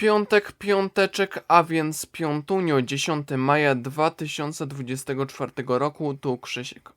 Piątek, piąteczek, a więc piątunio, 10 maja 2024 roku, tu Krzysiek.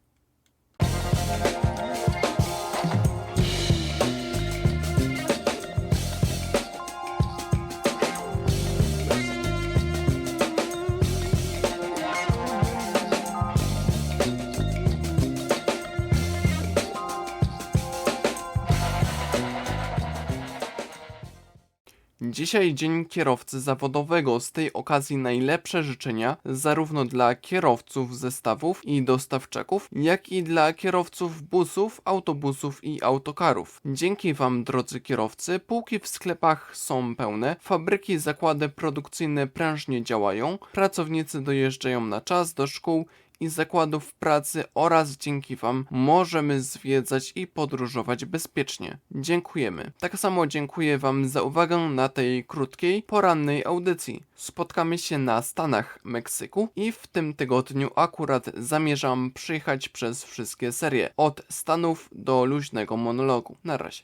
Dzisiaj Dzień Kierowcy Zawodowego. Z tej okazji najlepsze życzenia zarówno dla kierowców zestawów i dostawczaków, jak i dla kierowców busów, autobusów i autokarów. Dzięki Wam, drodzy kierowcy, półki w sklepach są pełne, fabryki, zakłady produkcyjne prężnie działają, pracownicy dojeżdżają na czas do szkół i zakładów pracy oraz dzięki Wam możemy zwiedzać i podróżować bezpiecznie. Dziękujemy. Tak samo dziękuję Wam za uwagę na tej krótkiej, porannej audycji. Spotkamy się na Stanach Meksyku i w tym tygodniu akurat zamierzam przyjechać przez wszystkie serie, od Stanów do luźnego monologu. Na razie.